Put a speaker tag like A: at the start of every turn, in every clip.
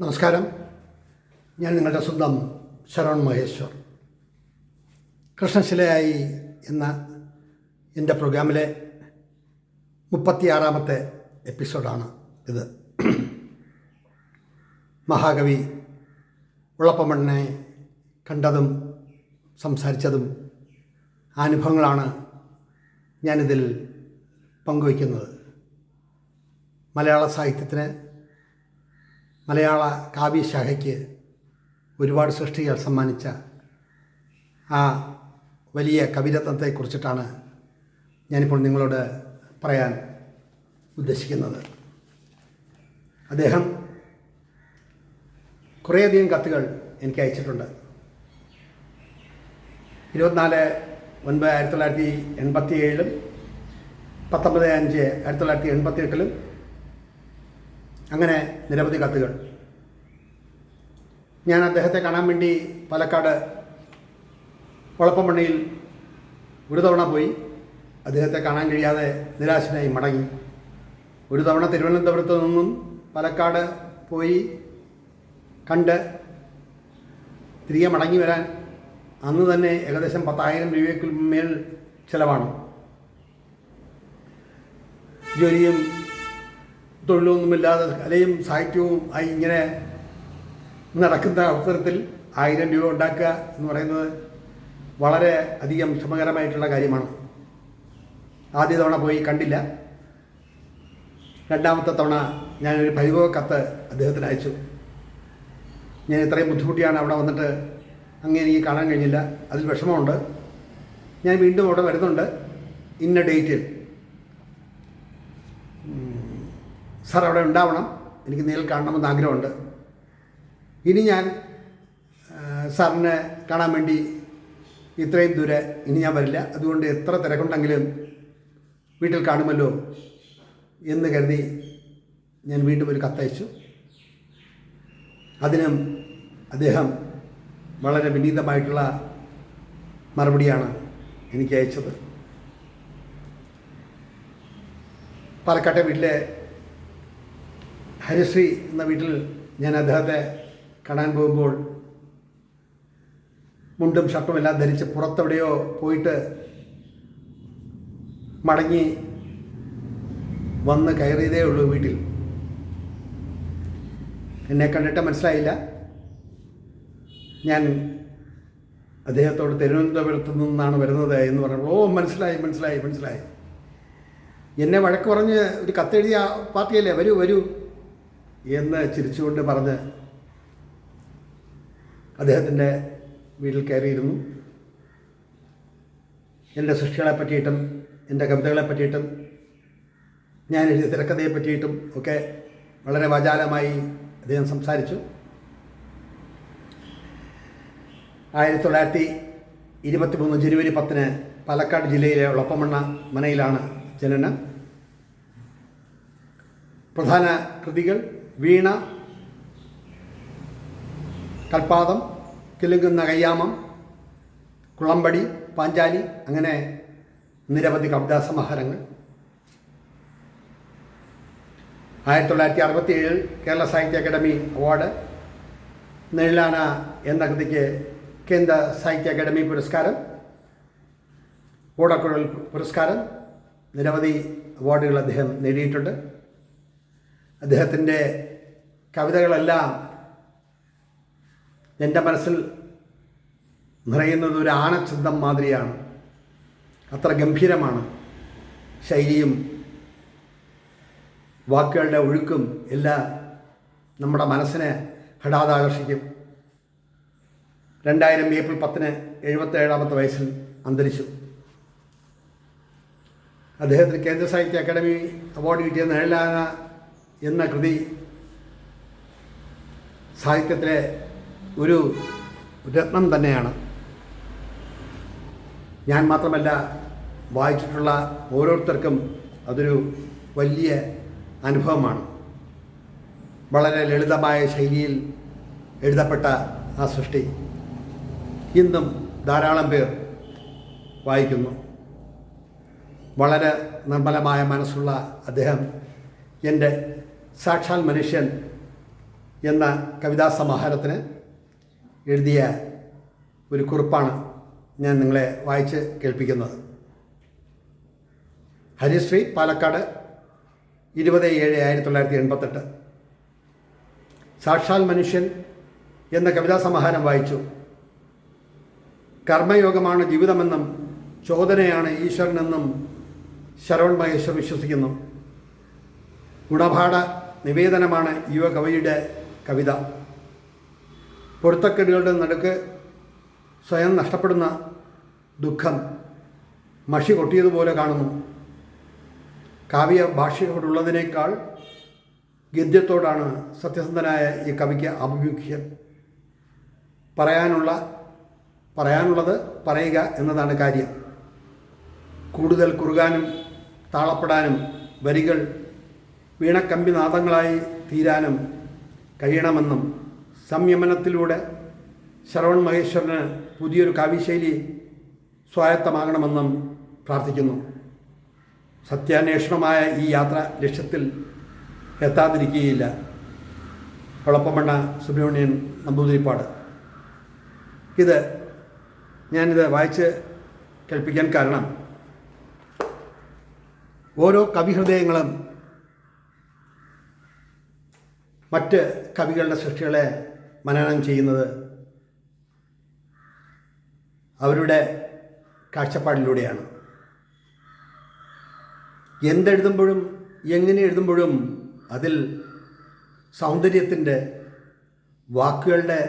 A: നമസ്കാരം. ഞാൻ നിങ്ങളുടെ സ്വന്തം ശരവൺ മഹേശ്വർ. കൃഷ്ണശിലയായി എന്ന എന്റെ പ്രോഗ്രാമിലെ മുപ്പത്തിയാറാമത്തെ എപ്പിസോഡാണ് ഇത്. മഹാകവി ഉളപ്പമണ്ണിനെ കണ്ടതും സംസാരിച്ചതും അനുഭവങ്ങളാണ് ഞാനിതിൽ പങ്കുവയ്ക്കുന്നത്. മലയാള സാഹിത്യത്തിന് മലയാള കാവ്യശാഖയ്ക്ക് ഒരുപാട് സൃഷ്ടികൾ സമ്മാനിച്ച ആ വലിയ കവിരത്നത്തെക്കുറിച്ചിട്ടാണ് ഞാനിപ്പോൾ നിങ്ങളോട് പറയാൻ ഉദ്ദേശിക്കുന്നത്. അദ്ദേഹം കുറേയധികം കത്തുകൾ എനിക്ക് അയച്ചിട്ടുണ്ട്. ഇരുപത്തിനാല് ഒൻപത് ആയിരത്തി തൊള്ളായിരത്തി എൺപത്തി ഏഴിലും പത്തൊമ്പത് അഞ്ച് ആയിരത്തി തൊള്ളായിരത്തി എൺപത്തി എട്ടിലും അങ്ങനെ നിരവധി കത്തുകൾ. ഞാൻ അദ്ദേഹത്തെ കാണാൻ വേണ്ടി പാലക്കാട് കുളപ്പമണ്ണിയിൽ ഒരു തവണ പോയി. അദ്ദേഹത്തെ കാണാൻ കഴിയാതെ നിരാശനായി മടങ്ങി. ഒരു തവണ തിരുവനന്തപുരത്ത് നിന്നും പാലക്കാട് പോയി കണ്ട് തിരികെ മടങ്ങി വരാൻ അന്ന് തന്നെ ഏകദേശം പത്തായിരം രൂപയ്ക്ക് മേൽ ചിലവാണ്. ജോലിയും തൊഴിലൊന്നുമില്ലാതെ കലയും സാഹിത്യവും ആയി ഇങ്ങനെ നടക്കുന്ന അവസരത്തിൽ ആയിരം രൂപ ഉണ്ടാക്കുക എന്ന് പറയുന്നത് വളരെ അധികം ശ്രമകരമായിട്ടുള്ള കാര്യമാണ്. ആദ്യ തവണ പോയി കണ്ടില്ല. രണ്ടാമത്തെ തവണ ഞാനൊരു പരിഭവ കത്ത് അദ്ദേഹത്തിന് അയച്ചു. ഞാൻ ഇത്രയും ബുദ്ധിമുട്ടിയാണ് അവിടെ വന്നിട്ട് അങ്ങനെ എനിക്ക് കാണാൻ കഴിഞ്ഞില്ല. അതിൽ വിഷമമുണ്ട്. ഞാൻ വീണ്ടും അവിടെ വരുന്നുണ്ട്. ഇന്ന ഡേറ്റിൽ. സാർ അവിടെ ഉണ്ടാവണം. എനിക്ക് നേരിൽ കാണണമെന്ന് ആഗ്രഹമുണ്ട്. ഇനി ഞാൻ സാറിനെ കാണാൻ വേണ്ടി ഇത്രയും ദൂരെ ഇനി ഞാൻ വരില്ല. അതുകൊണ്ട് എത്ര തിരക്കുണ്ടെങ്കിലും വീട്ടിൽ കാണുമല്ലോ എന്ന് കരുതി ഞാൻ വീണ്ടും ഒരു കത്തയച്ചു. അതിനും അദ്ദേഹം വളരെ വിനീതമായിട്ടുള്ള മറുപടിയാണ് എനിക്ക് അയച്ചത്. പാലക്കാട്ടെ വീട്ടിലെ ഹരിശ്രീ എന്ന വീട്ടിൽ ഞാൻ അദ്ദേഹത്തെ കാണാൻ പോകുമ്പോൾ മുണ്ടും ഷർട്ടും എല്ലാം ധരിച്ച് പുറത്തെവിടെയോ പോയിട്ട് മടങ്ങി വന്ന് കയറിയതേ ഉള്ളൂ വീട്ടിൽ. എന്നെ കണ്ടിട്ട് മനസ്സിലായില്ല. ഞാൻ അദ്ദേഹത്തോട് തിരുവനന്തപുരത്ത് നിന്നാണ് വരുന്നത് എന്ന് പറഞ്ഞപ്പോൾ ഓ മനസ്സിലായി മനസ്സിലായി മനസ്സിലായി. എന്നെ വഴക്ക് പറഞ്ഞ് ഒരു കത്തെഴുതിയ പാർട്ടിയല്ലേ? വരൂ വരൂ. എന്ന് ചിരിച്ചുകൊണ്ട് പറഞ്ഞ് അദ്ദേഹത്തിന്റെ വീട്ടിൽ കയറിയിരുന്നു. എന്റെ സൃഷ്ടികളെ പറ്റിയിട്ടും എന്റെ കവിതകളെ പറ്റിയിട്ടും ഞാൻ എഴുതിയ തിരക്കഥയെ പറ്റിയിട്ടും ഒക്കെ വളരെ വാചാലമായി അദ്ദേഹം സംസാരിച്ചു. ആയിരത്തി തൊള്ളായിരത്തി ഇരുപത്തി മൂന്ന് ജനുവരി പത്തിന് പാലക്കാട് ജില്ലയിലെ ഉളപ്പമണ്ണ മനയിലാണ് ജനനം. പ്രധാന കൃതികൾ വീണ കൽപ്പാദം കിലുങ്ങുന്ന കയ്യാമം കുളമ്പടി പാഞ്ചാലി അങ്ങനെ നിരവധി കവിതാ സമാഹാരങ്ങൾ ആയിരത്തി തൊള്ളായിരത്തി അറുപത്തി ഏഴിൽ കേരള സാഹിത്യ അക്കാദമി അവാർഡ്. നെഴിലാന എന്ന കൃതിക്ക് കേന്ദ്ര സാഹിത്യ അക്കാദമി പുരസ്കാരം. ഓടക്കുഴൽ പുരസ്കാരം. നിരവധി അവാർഡുകൾ അദ്ദേഹം നേടിയിട്ടുണ്ട്. അദ്ദേഹത്തിന്റെ കവിതകളെല്ലാം എന്റെ മനസ്സിൽ നിറയുന്നത് ഒരു ആനച്ഛന്തം മാതിരിയാണ്. അത്ര ഗംഭീരമാണ് ശൈലിയും വാക്കുകളുടെ ഒഴുക്കും എല്ലാം നമ്മുടെ മനസ്സിനെ ഹഠാതാകർഷിക്കും രണ്ടായിരം ഏപ്രിൽ പത്തിന് എഴുപത്തേഴാമത്തെ വയസ്സിൽ അന്തരിച്ചു. അദ്ദേഹത്തിന് കേന്ദ്ര സാഹിത്യ അക്കാദമി അവാർഡ് കിട്ടിയ നിഴലാന എന്ന കൃതി സാഹിത്യത്തിലെ ഒരു രത്നം തന്നെയാണ്. ഞാൻ മാത്രമല്ല വായിച്ചിട്ടുള്ള ഓരോരുത്തർക്കും അതൊരു വലിയ അനുഭവമാണ്. വളരെ ലളിതമായ ശൈലിയിൽ എഴുതപ്പെട്ട ആ സൃഷ്ടി. ഇന്നും ധാരാളം പേർ വായിക്കുന്നു. വളരെ നിർമ്മലമായ മനസ്സുള്ള അദ്ദേഹം എന്റെ സാക്ഷാൽ മനുഷ്യൻ എന്ന കവിതാ സമാഹാരത്തിന് എഴുതിയ ഒരു കുറിപ്പാണ് ഞാൻ നിങ്ങളെ വായിച്ച് കേൾപ്പിക്കുന്നത്. ഹരിശ്രീ പാലക്കാട് ഇരുപത് ഏഴ് ആയിരത്തി തൊള്ളായിരത്തി എൺപത്തെട്ട്. സാക്ഷാൽ മനുഷ്യൻ എന്ന കവിതാ സമാഹാരം വായിച്ചു. കർമ്മയോഗമാണ് ജീവിതമെന്നും ചോദനയാണ് ഈശ്വരനെന്നും ശരവൺ മഹേശ്വർ വിശ്വസിക്കുന്നു. ഗുണപാഠ നിവേദനമാണ് യുവ കവിയുടെ കവിത. പൊരുത്തക്കെടുകളുടെ നടുക്ക് സ്വയം നഷ്ടപ്പെടുന്ന ദുഃഖം മഷി കൊട്ടിയതുപോലെ കാണുന്നു. കാവ്യ ഭാഷയോടുള്ളതിനേക്കാൾ ഗദ്യത്തോടാണ് സത്യസന്ധനായ ഈ കവിക്ക് ആഭിമുഖ്യം. പറയാനുള്ള പറയാനുള്ളത് പറയുക എന്നതാണ് കാര്യം. കൂടുതൽ കുറുകാനും താളപ്പെടാനും വരികൾ വീണക്കമ്പി നാദങ്ങളായി തീരാനും കഴിയണമെന്നും സംയമനത്തിലൂടെ ശ്രവൺ മഹേശ്വരന് പുതിയൊരു കാവ്യശൈലി സ്വായത്തമാകണമെന്നും പ്രാർത്ഥിക്കുന്നു. സത്യാന്വേഷണമായ ഈ യാത്ര ലക്ഷ്യത്തിൽ എത്താതിരിക്കുകയില്ല. കുളപ്പമണ്ണ സുബ്രഹ്മണ്യൻ നമ്പൂതിരിപ്പാട്. ഇത് ഞാനിത് വായിച്ച് കേൾപ്പിക്കാൻ കാരണം ഓരോ കവിഹൃദയങ്ങളും മറ്റ് കവികളുടെ സൃഷ്ടികളെ മനനം ചെയ്യുന്നത് അവരുടെ കാഴ്ചപ്പാടിലൂടെയാണ്. എന്തെഴുതുമ്പോഴും എങ്ങനെ എഴുതുമ്പോഴും അതിൽ സൗന്ദര്യത്തിന്റെ വാക്കുകളുടെ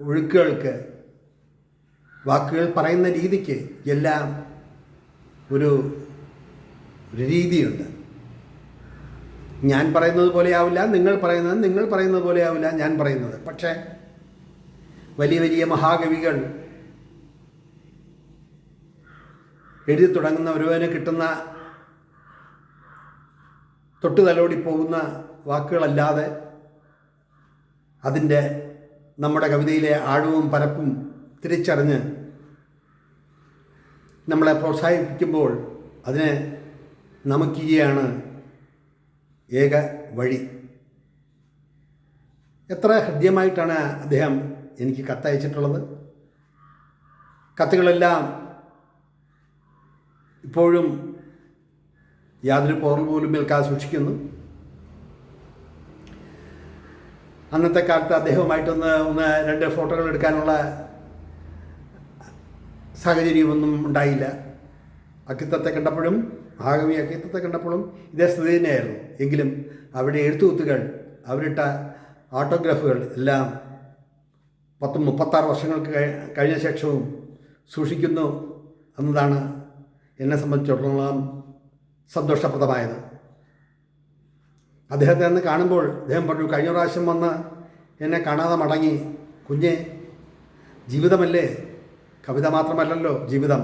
A: ഒഴുക്കുകൾക്ക് വാക്കുകൾ പറയുന്ന രീതിക്ക് എല്ലാം ഒരു രീതിയുണ്ട്. ഞാൻ പറയുന്നത് പോലെയാവില്ല നിങ്ങൾ പറയുന്നത് നിങ്ങൾ പറയുന്നത് പോലെയാവില്ല ഞാൻ പറയുന്നത്. പക്ഷേ വലിയ വലിയ മഹാകവികൾ എഴുതി തുടങ്ങുന്ന ഒരുവന് കിട്ടുന്ന തൊട്ടു തലോടി പോകുന്ന വാക്കുകളല്ലാതെ അതിന്റെ നമ്മുടെ കവിതയിലെ ആഴവും പരപ്പും തിരിച്ചറിഞ്ഞ് നമ്മളെ പ്രോത്സാഹിപ്പിക്കുമ്പോൾ അതിനെ നമിക്കുകയാണ് ഏക വഴി. എത്ര ഹൃദ്യമായിട്ടാണ് അദ്ദേഹം എനിക്ക് കത്തയച്ചിട്ടുള്ളത്? കത്തുകളെല്ലാം ഇപ്പോഴും യാതൊരു പോറൽ പോലും ഏൽക്കാതെ സൂക്ഷിക്കുന്നു. അന്നത്തെ കാലത്ത് അദ്ദേഹവുമായിട്ടൊന്ന് ഒന്ന് രണ്ട് ഫോട്ടോകൾ എടുക്കാനുള്ള സാഹചര്യമൊന്നും ഉണ്ടായില്ല. അക്കിത്തത്തെ കണ്ടപ്പോഴും മഹാകവി അക്കിത്തത്തെ കണ്ടപ്പോഴും ഇതേ സ്ഥിതി തന്നെയായിരുന്നു. എങ്കിലും അവിടെ എഴുത്തുകുത്തുകൾ അവരിട്ട ഓട്ടോഗ്രാഫുകൾ എല്ലാം പത്ത് മുപ്പത്താറ് വർഷങ്ങൾക്ക് കഴിഞ്ഞ ശേഷവും സൂക്ഷിക്കുന്നു എന്നതാണ് എന്നെ സംബന്ധിച്ചിടത്തോളം സന്തോഷപ്രദമായത്. അദ്ദേഹത്തെ അന്ന് കാണുമ്പോൾ അദ്ദേഹം പറഞ്ഞു കഴിഞ്ഞ പ്രാവശ്യം വന്ന് എന്നെ കാണാതെ മടങ്ങി. കുഞ്ഞെ ജീവിതമല്ലേ? കവിത മാത്രമല്ലല്ലോ ജീവിതം.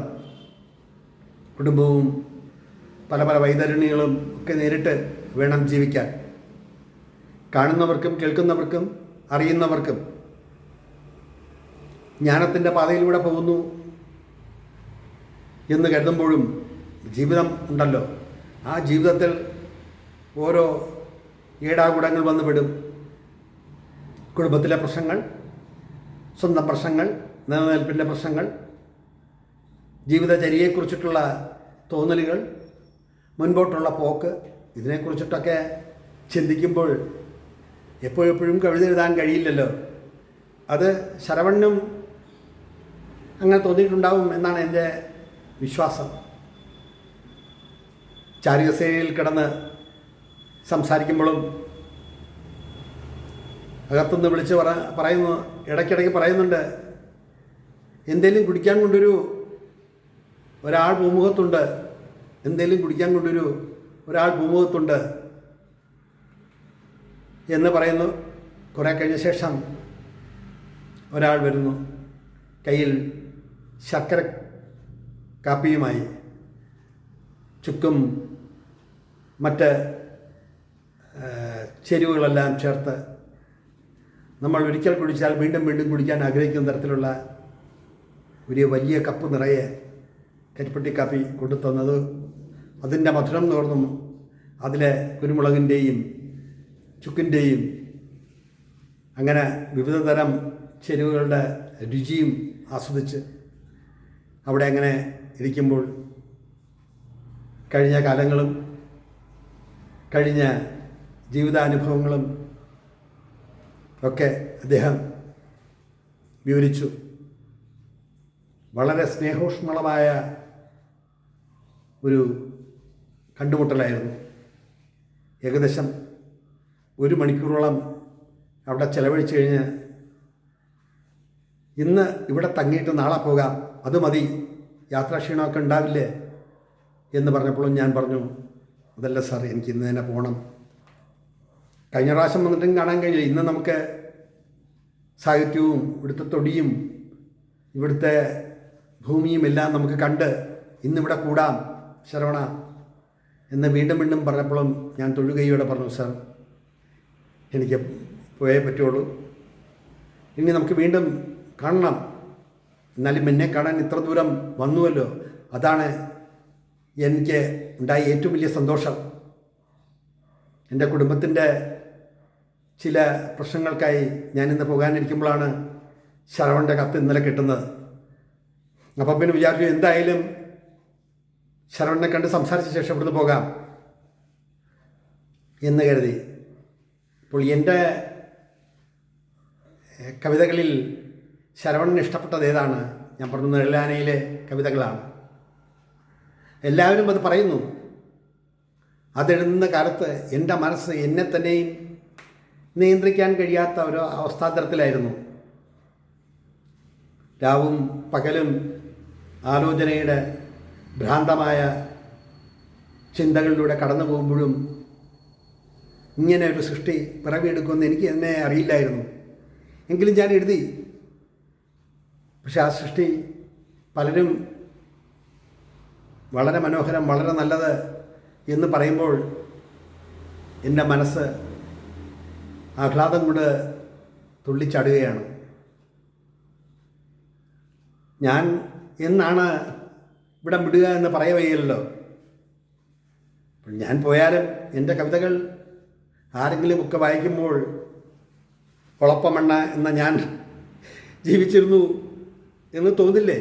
A: കുടുംബവും പല പല വൈതരണികളും ഒക്കെ നേരിട്ട് വേണം ജീവിക്കാൻ. കാണുന്നവർക്കും കേൾക്കുന്നവർക്കും അറിയുന്നവർക്കും. ജ്ഞാനത്തിന്റെ പാതയിലൂടെ പോകുന്നു എന്ന് കരുതുമ്പോഴും ജീവിതം ഉണ്ടല്ലോ. ആ ജീവിതത്തിൽ ഓരോ ഏടാകുടങ്ങൾ വന്നു പെടും. കുടുംബത്തിലെ പ്രശ്നങ്ങൾ സ്വന്തം പ്രശ്നങ്ങൾ നിലനിൽപ്പിന്റെ പ്രശ്നങ്ങൾ ജീവിതചര്യയെക്കുറിച്ചിട്ടുള്ള തോന്നലുകൾ മുൻപോട്ടുള്ള പോക്ക് ഇതിനെക്കുറിച്ചിട്ടൊക്കെ ചിന്തിക്കുമ്പോൾ എപ്പോഴെപ്പോഴും കവിത എഴുതാൻ കഴിയില്ലല്ലോ. അത് ശരവണ്ണും അങ്ങനെ തോന്നിയിട്ടുണ്ടാവും എന്നാണ് എന്റെ വിശ്വാസം. ചാരികസേനയിൽ കിടന്ന് സംസാരിക്കുമ്പോഴും അകത്തുനിന്ന് വിളിച്ച് പറ പറയുന്നു ഇടയ്ക്കിടയ്ക്ക് പറയുന്നുണ്ട് എന്തെങ്കിലും കുടിക്കാൻ കൊണ്ടൊരു ഒരാൾ ഭൂമുഖത്തുണ്ട് എന്തേലും കുടിക്കാൻ കൊണ്ടൊരു ഒരാൾ ഭൂമുഖത്തുണ്ട് എന്ന് പറയുന്നു. കുറേ കഴിഞ്ഞ ശേഷം ഒരാൾ വരുന്നു. കയ്യിൽ ശർക്കര കാപ്പിയുമായി ചുക്കും മറ്റ് ചേരുവകളെല്ലാം ചേർത്ത് നമ്മൾ ഒരിക്കൽ കുടിച്ചാൽ വീണ്ടും വീണ്ടും കുടിക്കാൻ ആഗ്രഹിക്കുന്ന തരത്തിലുള്ള ഒരു വലിയ കപ്പ് നിറയെ കരിപ്പട്ടി കാപ്പി കൊണ്ടുതന്നത് അതിന്റെ മധുരം തോർന്നും അതിലെ കുരുമുളകിന്റെയും ചുക്കിന്റെയും അങ്ങനെ വിവിധ തരം ചെരുവുകളുടെ രുചിയും ആസ്വദിച്ച് അവിടെ അങ്ങനെ ഇരിക്കുമ്പോൾ കഴിഞ്ഞ കാലങ്ങളും കഴിഞ്ഞ ജീവിതാനുഭവങ്ങളും ഒക്കെ അദ്ദേഹം വിവരിച്ചു. വളരെ സ്നേഹോഷ്മളമായ ഒരു കണ്ടുമുട്ടലായിരുന്നു. ഏകദേശം ഒരു മണിക്കൂറോളം അവിടെ ചെലവഴിച്ചു കഴിഞ്ഞ് ഇന്ന് ഇവിടെ തങ്ങിയിട്ട് നാളെ പോകാം. അത് മതി. യാത്രാക്ഷീണമൊക്കെ ഉണ്ടാവില്ലേ? എന്ന് പറഞ്ഞപ്പോഴും ഞാൻ പറഞ്ഞു അതല്ല സാർ എനിക്ക് ഇന്ന് തന്നെ പോകണം. കഴിഞ്ഞ പ്രാവശ്യം വന്നിട്ടും കാണാൻ കഴിഞ്ഞില്ല. ഇന്ന് നമുക്ക് സാഹിത്യവും ഇവിടുത്തെ തൊടിയും ഇവിടുത്തെ ഭൂമിയും എല്ലാം നമുക്ക് കണ്ട് ഇന്നിവിടെ കൂടാം. ശരവണ എന്ന് വീണ്ടും വീണ്ടും പറഞ്ഞപ്പോഴും ഞാൻ തൊഴുകയോടെ പറഞ്ഞു സാർ എനിക്ക് പോയേ പറ്റുള്ളൂ. ഇനി നമുക്ക് വീണ്ടും കാണണം. എന്നാലും എന്നെ കാണാൻ ഇത്ര ദൂരം വന്നുവല്ലോ. അതാണ് എനിക്ക് ഉണ്ടായ ഏറ്റവും വലിയ സന്തോഷം. എന്റെ കുടുംബത്തിന്റെ ചില പ്രശ്നങ്ങൾക്കായി ഞാനിന്ന് പോകാനിരിക്കുമ്പോഴാണ് ശരവണന്റെ കത്ത് ഇന്നലെ കിട്ടുന്നത്. അപ്പം പിന്നെ വിചാരിച്ചു എന്തായാലും ശരവണനെ കണ്ട് സംസാരിച്ച ശേഷം ഇവിടുന്ന് പോകാം എന്ന് കരുതി. ഇപ്പോൾ എന്റെ കവിതകളിൽ ശരവണന് ഇഷ്ടപ്പെട്ടത് ഏതാണ്? ഞാൻ പറഞ്ഞു നെഴലാനയിലെ കവിതകളാണ്. എല്ലാവരും അത് പറയുന്നു. അതെഴുതുന്ന കാലത്ത് എന്റെ മനസ്സ് എന്നെ തന്നെയും നിയന്ത്രിക്കാൻ കഴിയാത്ത ഒരു അവസ്ഥാന്തരത്തിലായിരുന്നു. രാവും പകലും ആലോചനയുടെ ഭ്രാന്തമായ ചിന്തകളിലൂടെ കടന്നു പോകുമ്പോഴും ഇങ്ങനെ ഒരു സൃഷ്ടി പിറവിയെടുക്കുമെന്ന് എനിക്ക് എന്നെ അറിയില്ലായിരുന്നു. എങ്കിലും ഞാൻ എഴുതി. പക്ഷെ ആ സൃഷ്ടി പലരും വളരെ മനോഹരം വളരെ നല്ലത് എന്ന് പറയുമ്പോൾ എന്റെ മനസ്സ് ആഹ്ലാദം കൊണ്ട് തുള്ളിച്ചാടുകയാണ്. ഞാൻ എന്നാണ് ഇവിടെ വിടുക എന്ന് പറയവയ്യല്ലോ ഞാൻ പോയാലും എന്റെ കവിതകൾ ആരെങ്കിലും ഒക്കെ വായിക്കുമ്പോൾ കുളപ്പമണ്ണ എന്ന ഞാൻ ജീവിച്ചിരുന്നു എന്ന് തോന്നില്ലേ?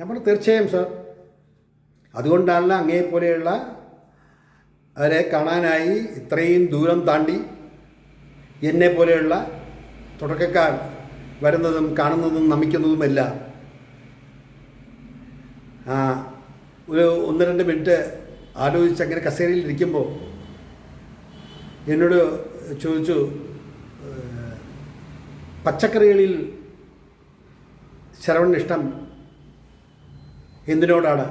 A: ഞാൻ പറഞ്ഞു തീർച്ചയായും സാർ. അതുകൊണ്ടാണ് അങ്ങേപ്പോലെയുള്ള അവരെ കാണാനായി ഇത്രയും ദൂരം താണ്ടി എന്നെ പോലെയുള്ള തുടക്കക്കാർ വരുന്നതും കാണുന്നതും നമിക്കുന്നതുമെല്ലാം ഒരു ഒന്ന് രണ്ട് മിനിറ്റ് ആലോചിച്ച് അങ്ങനെ കസേരയിൽ ഇരിക്കുമ്പോൾ എന്നോട് ചോദിച്ചു പച്ചക്കറികളിൽ ശരവണന് ഇഷ്ടം എന്തിനോടാണ്?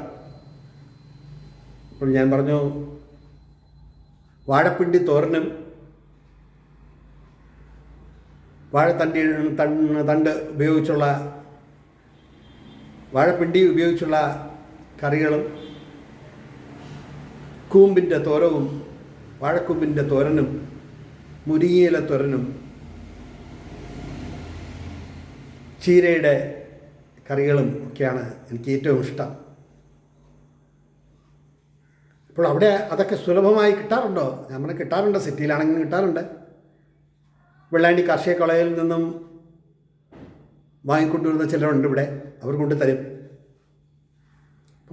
A: അപ്പോൾ ഞാൻ പറഞ്ഞു വാഴപ്പിണ്ടി തോരനും വാഴത്തണ്ടി തണ്ട് തണ്ട് ഉപയോഗിച്ചുള്ള വാഴപ്പിണ്ടി ഉപയോഗിച്ചുള്ള കറികളും കൂമ്പിന്റെ തോരവും വാഴക്കൂമ്പിന്റെ തോരനും മുരിങ്ങയില തോരനും ചീരയുടെ കറികളും ഒക്കെയാണ് എനിക്ക് ഏറ്റവും ഇഷ്ടം. അപ്പോൾ അവിടെ അതൊക്കെ സുലഭമായി കിട്ടാറുണ്ടോ? നമ്മൾ കിട്ടാറുണ്ട് സിറ്റിയിലാണെങ്കിലും കിട്ടാറുണ്ട്. വെള്ളാണ്ടി കാർഷിക കോളേജിൽ നിന്നും വാങ്ങിക്കൊണ്ടുവരുന്ന ചിലരുണ്ട് ഇവിടെ. അവർ കൊണ്ട് തരും.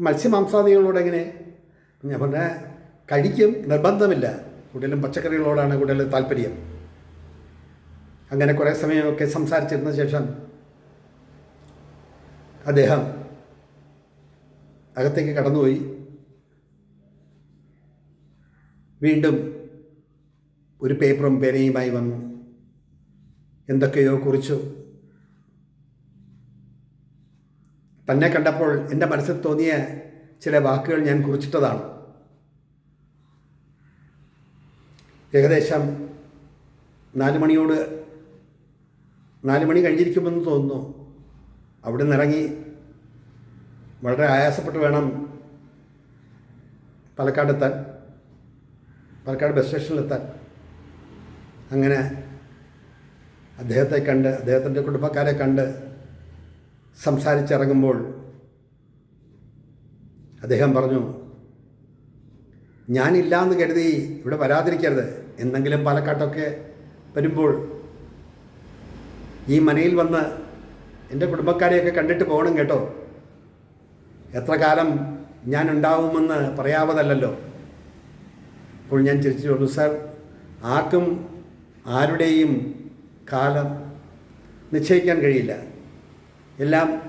A: മത്സ്യമാംസാദികളോട് എങ്ങനെ? ഞാൻ പറഞ്ഞ കഴിക്കും നിർബന്ധമില്ല. കൂടുതലും പച്ചക്കറികളോടാണ് കൂടുതൽ താല്പര്യം. അങ്ങനെ കുറേ സമയമൊക്കെ സംസാരിച്ചിരുന്ന ശേഷം അദ്ദേഹം അകത്തേക്ക് കടന്നുപോയി. വീണ്ടും ഒരു പേപ്പറും പേനയുമായി വന്നു. എന്തൊക്കെയോ കുറിച്ചു. തന്നെ കണ്ടപ്പോൾ എന്റെ മനസ്സിൽ തോന്നിയ ചില വാക്കുകൾ ഞാൻ കുറിച്ചിട്ടതാണ്. ഏകദേശം നാല് മണിയോട് നാല് മണി കഴിഞ്ഞിരിക്കുമെന്ന് തോന്നുന്നു. അവിടെ നിന്നിറങ്ങി വളരെ ആയാസപ്പെട്ട് വേണം പാലക്കാടെത്താൻ പാലക്കാട് ബസ് സ്റ്റേഷനിലെത്താൻ അങ്ങനെ അദ്ദേഹത്തെ കണ്ട് അദ്ദേഹത്തിന്റെ കുടുംബക്കാരെ കണ്ട് സംസാരിച്ചിറങ്ങുമ്പോൾ അദ്ദേഹം പറഞ്ഞു ഞാനില്ല എന്ന് കരുതി ഇവിടെ വരാതിരിക്കരുത്. എന്തെങ്കിലും പാലക്കാട്ടൊക്കെ വരുമ്പോൾ ഈ മനയിൽ വന്ന് എന്റെ കുടുംബക്കാരെയൊക്കെ കണ്ടിട്ട് പോകണം കേട്ടോ. എത്ര കാലം ഞാൻ ഉണ്ടാവുമെന്ന് പറയാവതല്ലോ അപ്പോൾ ഞാൻ ചിരിച്ചു പറഞ്ഞു സാർ ആർക്കും ആരുടെയും കാലം നിശ്ചയിക്കാൻ കഴിയില്ല. എല്ലാം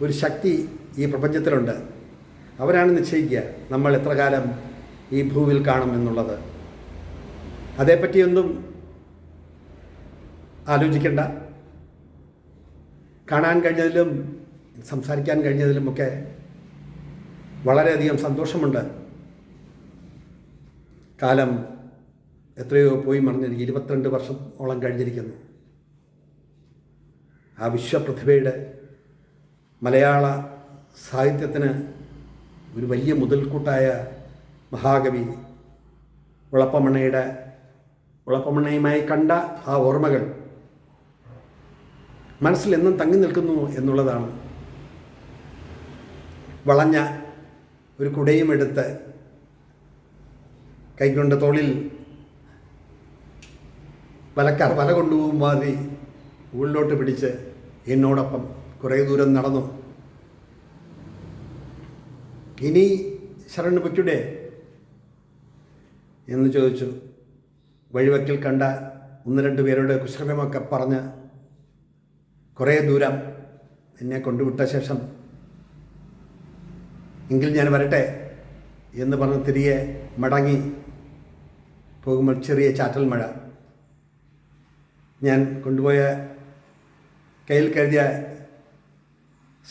A: ഒരു ശക്തി ഈ പ്രപഞ്ചത്തിലുണ്ട്. അവരാണ് നിശ്ചയിക്കുക നമ്മൾ എത്ര കാലം ഈ ഭൂവിൽ കാണും എന്നുള്ളത്. അതേപ്പറ്റിയൊന്നും ആലോചിക്കേണ്ട. കാണാൻ കഴിഞ്ഞതിലും സംസാരിക്കാൻ കഴിഞ്ഞതിലുമൊക്കെ വളരെയധികം സന്തോഷമുണ്ട്. കാലം എത്രയോ പോയി മറിഞ്ഞിരിക്കും ഇരുപത്തിരണ്ട് ഓളം കഴിഞ്ഞിരിക്കുന്നു. ആ വിശ്വപ്രതിഭയുടെ മലയാള സാഹിത്യത്തിന് ഒരു വലിയ മുതൽക്കൂട്ടായ മഹാകവി ഉളപ്പമണ്ണയുടെ ഉളപ്പമണ്ണയുമായി കണ്ട ആ ഓർമ്മകൾ മനസ്സിൽ എന്നും തങ്ങി നിൽക്കുന്നു എന്നുള്ളതാണ്. വളഞ്ഞ ഒരു കുടയും എടുത്ത് കൈകൊണ്ട് തോളിൽ വലക്കാർ വല കൊണ്ടുപോകും മാതിരി ഉള്ളിലോട്ട് പിടിച്ച് എന്നോടൊപ്പം കുറേ ദൂരം നടന്നു. ഇനി ശരണ് പൊയ്ക്കൂടെ എന്ന് ചോദിച്ചു. വഴിവക്കിൽ കണ്ട ഒന്ന് രണ്ട് പേരുടെ കുശലമൊക്കെ പറഞ്ഞ് കുറേ ദൂരം എന്നെ കൊണ്ടുവിട്ട ശേഷം എങ്കിൽ ഞാൻ വരട്ടെ എന്ന് പറഞ്ഞ് തിരികെ മടങ്ങി പോകുമ്പോൾ ചെറിയ ചാറ്റൽ മഴ. ഞാൻ കൊണ്ടുപോയ കയ്യിൽ കരുതിയ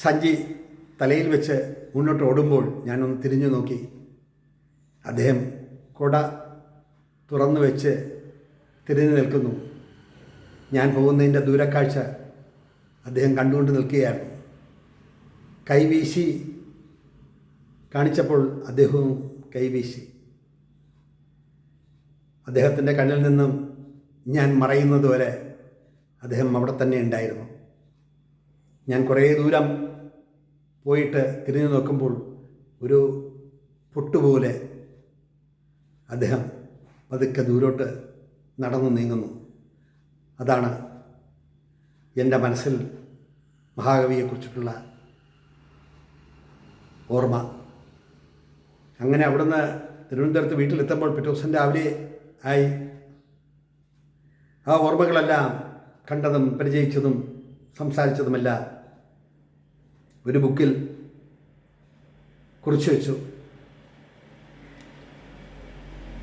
A: സഞ്ചി തലയിൽ വെച്ച് മുന്നോട്ട് ഓടുമ്പോൾ ഞാനൊന്ന് തിരിഞ്ഞു നോക്കി. അദ്ദേഹം കുട തുറന്നു വെച്ച് തിരിഞ്ഞു നിൽക്കുന്നു. ഞാൻ പോകുന്നതിന്റെ ദൂരക്കാഴ്ച അദ്ദേഹം കണ്ടുകൊണ്ട് നിൽക്കുകയായിരുന്നു. കൈവീശി കാണിച്ചപ്പോൾ അദ്ദേഹവും കൈവീശി അദ്ദേഹത്തിന്റെ കണ്ണിൽ നിന്നും ഞാൻ മറയുന്നതുവരെ അദ്ദേഹം അവിടെ തന്നെ ഉണ്ടായിരുന്നു. ഞാൻ കുറേ ദൂരം പോയിട്ട് തിരിഞ്ഞു നോക്കുമ്പോൾ ഒരു പൊട്ടുപോലെ അദ്ദേഹം പതുക്കെ ദൂരോട്ട് നടന്നു നീങ്ങുന്നു. അതാണ് എന്റെ മനസ്സിൽ മഹാകവിയെക്കുറിച്ചിട്ടുള്ള ഓർമ്മ. അങ്ങനെ അവിടുന്ന് തിരുവനന്തപുരത്ത് വീട്ടിലെത്തുമ്പോൾ പിറ്റേ ദിവസം രാവിലെ ആയി. ആ ഓർമ്മകളെല്ലാം കണ്ടതും പരിചയിച്ചതും സംസാരിച്ചതുമെല്ലാം ഒരു ബുക്കിൽ കുറിച്ചു വെച്ചു.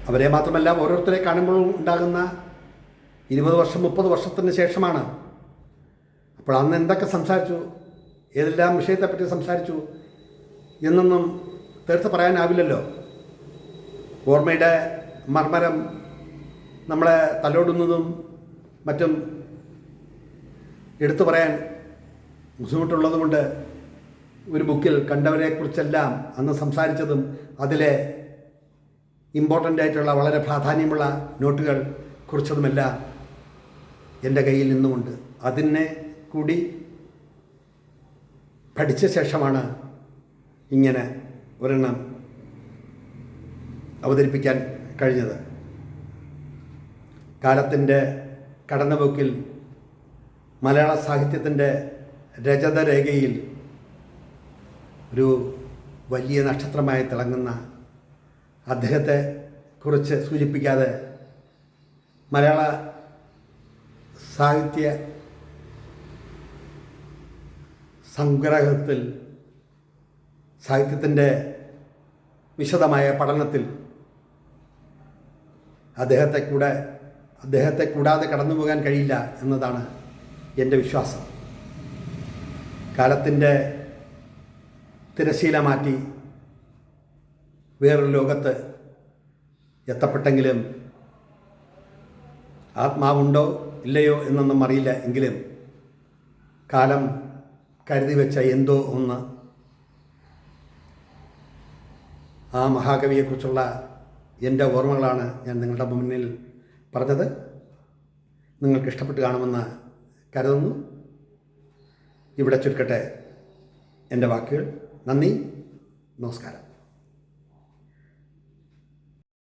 A: അവരെ മാത്രമല്ല ഓരോരുത്തരെ കാണുമ്പോൾ ഉണ്ടാകുന്ന ഇരുപത് വർഷം മുപ്പത് വർഷത്തിന് ശേഷമാണ്. അപ്പോൾ അന്ന് എന്തൊക്കെ സംസാരിച്ചു ഏതെല്ലാം വിഷയത്തെപ്പറ്റി സംസാരിച്ചു എന്നൊന്നും തീർത്ത് പറയാനാവില്ലല്ലോ. ഓർമ്മയുടെ മർമ്മരം നമ്മളെ തലോടുന്നതും മറ്റും എടുത്തു പറയാൻ ബുദ്ധിമുട്ടുള്ളതുകൊണ്ട് ഒരു ബുക്കിൽ കണ്ടവരെക്കുറിച്ചെല്ലാം അന്ന് സംസാരിച്ചതും അതിലെ ഇമ്പോർട്ടന്റ് ആയിട്ടുള്ള വളരെ പ്രാധാന്യമുള്ള നോട്ടുകൾ കുറിച്ചതുമെല്ലാം എന്റെ കയ്യിൽ നിന്നുമുണ്ട്. അതിനെ കൂടി പഠിച്ച ശേഷമാണ് ഇങ്ങനെ ഒരെണ്ണം അവതരിപ്പിക്കാൻ കഴിഞ്ഞത്. കാലത്തിന്റെ കടന്നപോക്കിൽ മലയാള സാഹിത്യത്തിന്റെ രജതരേഖയിൽ ഒരു വലിയ നക്ഷത്രമായി തിളങ്ങുന്ന അദ്ദേഹത്തെ കുറിച്ച് സൂചിപ്പിക്കാതെ മലയാള സാഹിത്യ സംഗ്രഹത്തിൽ സാഹിത്യത്തിന്റെ വിശദമായ പഠനത്തിൽ അദ്ദേഹത്തെ കൂടെ അദ്ദേഹത്തെ കൂടാതെ കടന്നു പോകാൻ കഴിയില്ല എന്നതാണ് എന്റെ വിശ്വാസം. കാലത്തിന്റെ തിരശീല മാറ്റി വേറൊരു ലോകത്ത് എത്തപ്പെട്ടെങ്കിലും ആത്മാവുണ്ടോ ഇല്ലയോ എന്നൊന്നും അറിയില്ല എങ്കിലും കാലം കരുതി വെച്ച എന്തോ ഒന്ന് ആ മഹാകവിയെക്കുറിച്ചുള്ള എന്റെ ഓർമ്മകളാണ് ഞാൻ നിങ്ങളുടെ മുന്നിൽ പറഞ്ഞത്. നിങ്ങൾക്ക് ഇഷ്ടപ്പെട്ട് കാണുമെന്ന് കരുതുന്നു. ഇവിടെ ചുരുക്കട്ടെ എന്റെ വാക്കുകൾ. നന്ദി നമസ്കാരം